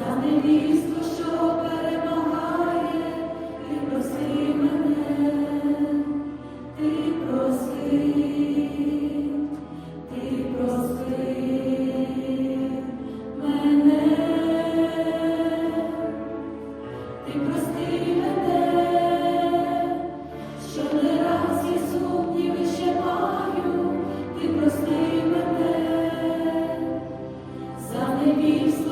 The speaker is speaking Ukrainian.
невісту, що перемагає, ти прости мене, ти прости, ти прости мене, ти прости мене, що не раз і сумніви ще маю, ти прости мене. За невісту,